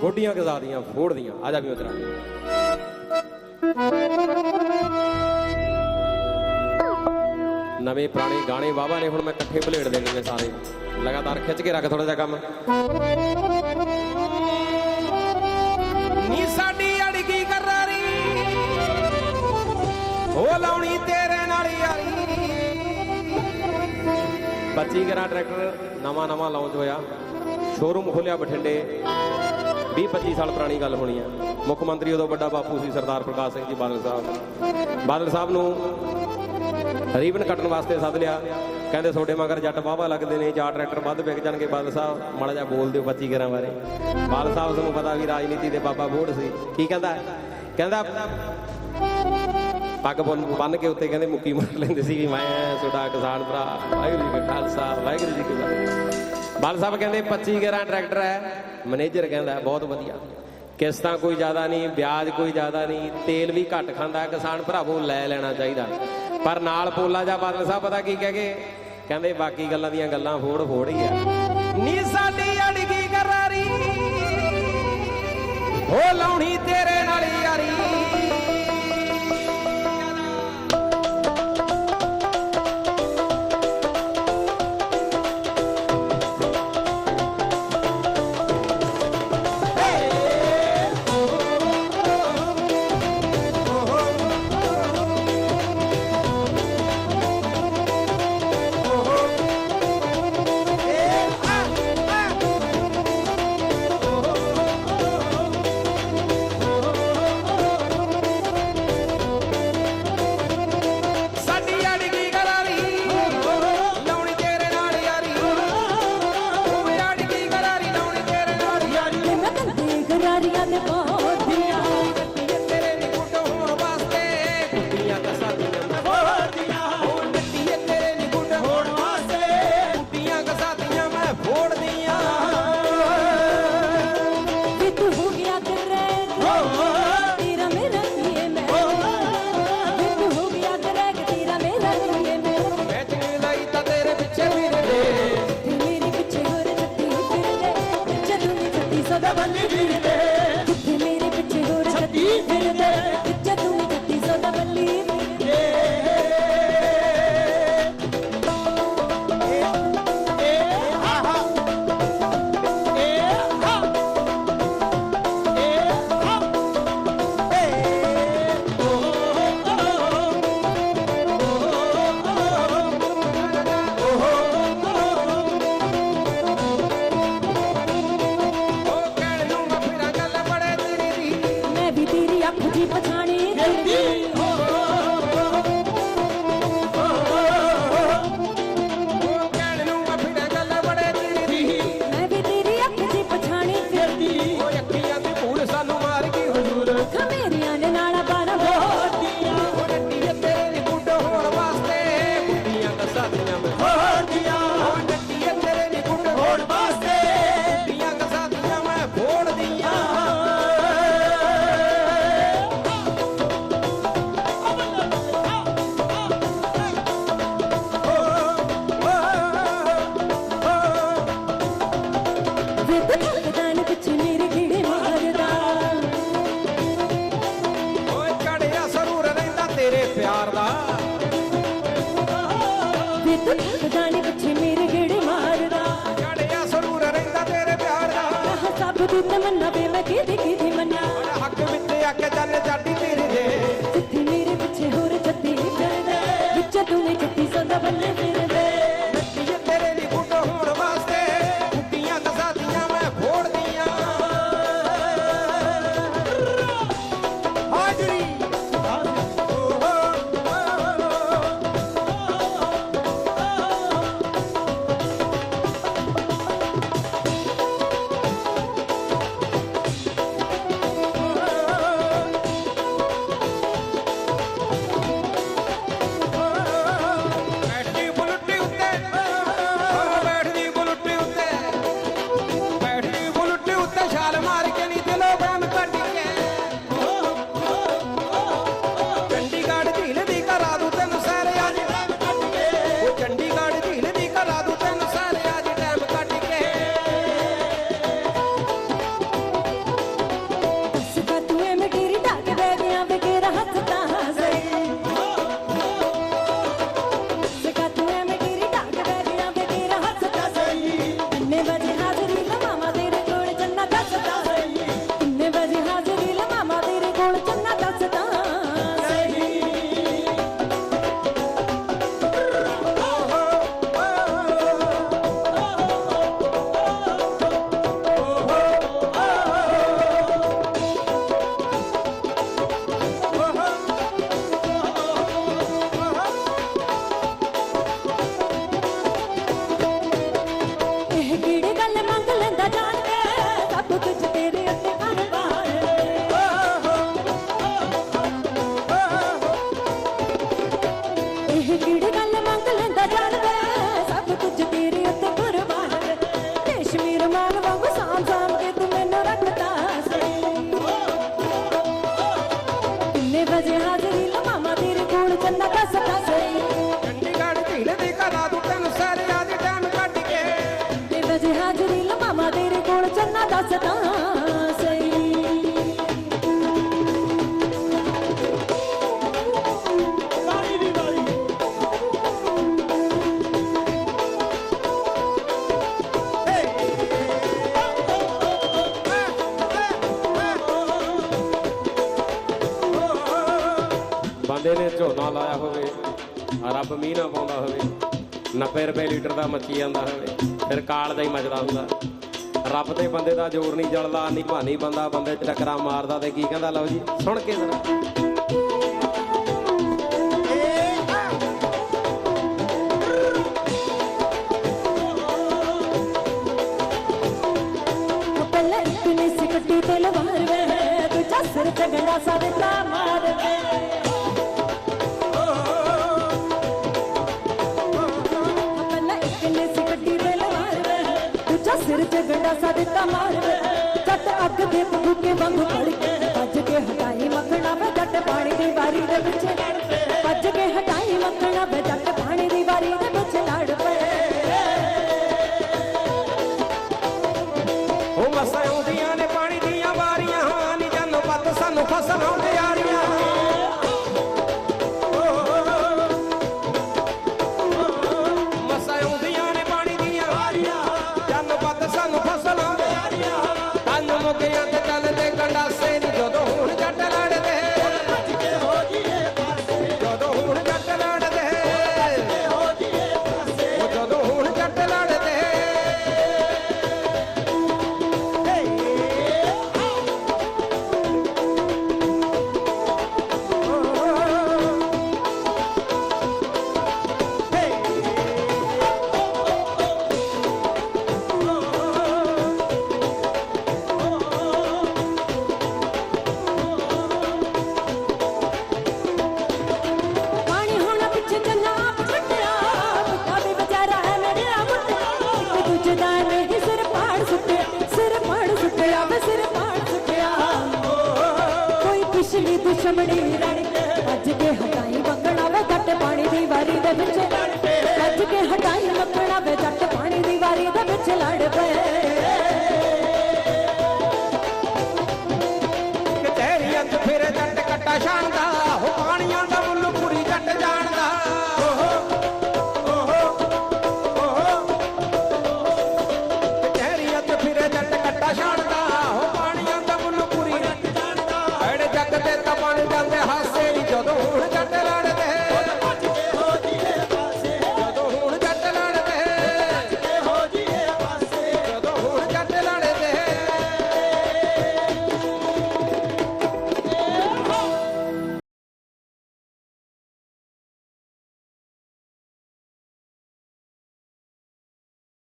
ਗੋਡੀਆਂ ਗਜ਼ਾਦੀਆਂ ਫੋੜਦੀਆਂ ਆ ਜਾ ਵੀ ਉਤਰਾ ਨਵੇਂ ਪੁਰਾਣੇ ਗਾਣੇ ਵਾਵਾ ਨੇ ਹੁਣ ਮੈਂ ਇਕੱਠੇ ਭਲੇੜ ਦੇਣੇ ਨੇ ਸਾਰੇ। ਲਗਾਤਾਰ ਖਿੱਚ ਕੇ ਰੱਖ ਥੋੜਾ ਜਿਹਾ ਕੰਮ। ਨੀ ਸਾਡੀ ਅੜਗੀ ਕਰਾਰੀ? ਹੋ ਲਾਉਣੀ ਤੇਰੇ ਨਾਲ ਯਾਰੀ। 25 ਗਰਾ ਟਰੈਕਟਰ ਨਵਾਂ ਨਵਾਂ ਲਾਂਚ ਹੋਇਆ। ਸ਼ੋਰੂਮ ਖੋਲਿਆ ਬਠਿੰਡੇ। 20 25 ਸਾਲ ਪੁਰਾਣੀ ਗੱਲ ਹੋਣੀ ਆ। ਮੁੱਖ ਮੰਤਰੀ ਉਦੋਂ ਵੱਡਾ ਬਾਪੂ ਸੀ, ਸਰਦਾਰ ਪ੍ਰਕਾਸ਼ ਸਿੰਘ ਜੀ ਬਾਦਲ ਸਾਹਿਬ। ਬਾਦਲ ਸਾਹਿਬ ਨੂੰ ਰੀਬਨ ਕੱਟਣ ਵਾਸਤੇ ਸੱਦ ਲਿਆ। ਕਹਿੰਦੇ ਤੁਹਾਡੇ ਮਗਰ ਜੱਟ ਵਾਹਵਾ ਲੱਗਦੇ ਨੇ ਜਾਂ ਟਰੈਕਟਰ ਵੱਧ ਵਿਕ ਜਾਣਗੇ ਬਾਦਲ ਸਾਹਿਬ। ਮਾੜਾ ਜਿਹਾ ਬੋਲ ਦਿਓ 25 ਗਰਾਂ ਬਾਰੇ। ਬਾਦਲ ਸਾਹਿਬ ਤੁਹਾਨੂੰ ਪਤਾ ਵੀ ਰਾਜਨੀਤੀ ਦੇ ਬਾਬਾ ਬੋੜ ਸੀ। ਕੀ ਕਹਿੰਦਾ? ਕਹਿੰਦਾ, ਪੱਗ ਬੰਨ ਬੰਨ ਕੇ ਉੱਤੇ ਕਹਿੰਦੇ ਮੁੱਕੀ ਮਾਰ ਲੈਂਦੇ ਸੀ ਵੀ ਮੈਂ ਤੁਹਾਡਾ ਕਿਸਾਨ ਭਰਾ, ਵਾਹਿਗੁਰੂ ਜੀ ਕਾ ਖਾਲਸਾ, ਵਾਹਿਗੁਰੂ ਜੀ ਕੀ ਫਤਿਹ। ਬਾਲ ਸਾਹਿਬ ਕਹਿੰਦੇ 25 ਗਰਾਂ ਟਰੈਕਟਰ ਹੈ, ਮੈਨੇਜਰ ਕਹਿੰਦਾ ਬਹੁਤ ਵਧੀਆ। ਕਿਸ਼ਤਾਂ ਕੋਈ ਜ਼ਿਆਦਾ ਨਹੀਂ, ਵਿਆਜ ਕੋਈ ਜ਼ਿਆਦਾ ਨਹੀਂ, ਤੇਲ ਵੀ ਘੱਟ ਖਾਂਦਾ, ਕਿਸਾਨ ਭਰਾਵੋ ਲੈ ਲੈਣਾ ਚਾਹੀਦਾ। ਪਰ ਨਾਲ ਪੋਲਾ ਜਾ ਬਾਦਲ ਸਾਹਿਬ ਪਤਾ ਕੀ ਕਹਿ ਗਏ? ਕਹਿੰਦੇ ਬਾਕੀ ਗੱਲਾਂ ਦੀਆਂ ਗੱਲਾਂ ਫੋੜ ਫੋੜ ਹੀ ਆ। ਨੀ ਸਾਡੀ ਅੜਗੀ ਕਰਾਰੀ, ਹੋ ਲਾਉਣੀ ਤੇਰੇ ਨਾਲ ਯਾਰੀ। ਤੇਰੇ ਪਿਆਰ ਦਾ ਦੱਸਦਾ ਸਹੀ। ਵਾਲੀ ਦੀ ਵਾਲੀ। ਬੰਦੇ ਨੇ ਝੋਨਾ ਲਾਇਆ ਹੋਵੇ ਰੱਬ ਮੀਂਹ ਨਾ ਪਾਉਂਦਾ ਹੋਵੇ। 90 ਰੁਪਏ ਲੀਟਰ ਦਾ ਮੱਛੀ ਜਾਂਦਾ ਹੋਵੇ ਫਿਰ ਕਾਲ ਦਾ ਹੀ ਮਚਦਾ ਹੁੰਦਾ। ਰੱਬ ਤੇ ਬੰਦੇ ਦਾ ਜ਼ੋਰ ਨਹੀਂ ਜਲਦਾ, ਨਹੀਂ ਭਾਨੀ ਬੰਦਾ, ਬੰਦੇ 'ਚ ਟੱਕਰਾਂ ਮਾਰਦਾ ਤੇ ਕੀ ਕਹਿੰਦਾ ਲਓ ਜੀ, ਸੁਣ ਕੇ ਜ਼ਰਾ। ਪਹਿਲਾਂ ਇੱਕ ਨੇ ਸਿਕਟੀ ਤੇ ਲਵਾਰ ਵੇ ਸਿਰ ਤੇ ਗੰਡਾ ਸਾ ਦਿੱਤਾ ਮਾਰ ਵੇ। ਜੱਟ ਅੱਗ ਦੇ ਭੁੱਕੇ ਵਾਂਗੂ ਫੜ ਕੇ ਭੱਜ ਕੇ ਹਟਾਈ ਮੱਖਣਾ ਵੇ, ਜੱਟ ਪਾਣੀ ਦੀ ਵਾਰੀ ਦੇ ਵਿੱਚ ਭੱਜ ਕੇ ਹਟਾਈ ਮੱਖਣਾ ਵੇ, ਜੱਟ ਪਿਛਲੀ ਰਣ ਕੇ ਭੱਜ ਕੇ ਹਟਾਈ ਮੰਗਣਾ ਵੇ ਜੱਟ ਪਾਣੀ ਦੀ ਵਾਰੀ ਦੇ ਵਿੱਚ ਭੱਜ ਕੇ ਹਟਾਈ ਮੰਗਣਾ ਵੇ ਜੱਟ ਪਾਣੀ ਦੀ ਵਾਰੀ ਦੇ ਵਿੱਚ ਲੜ ਪਏ।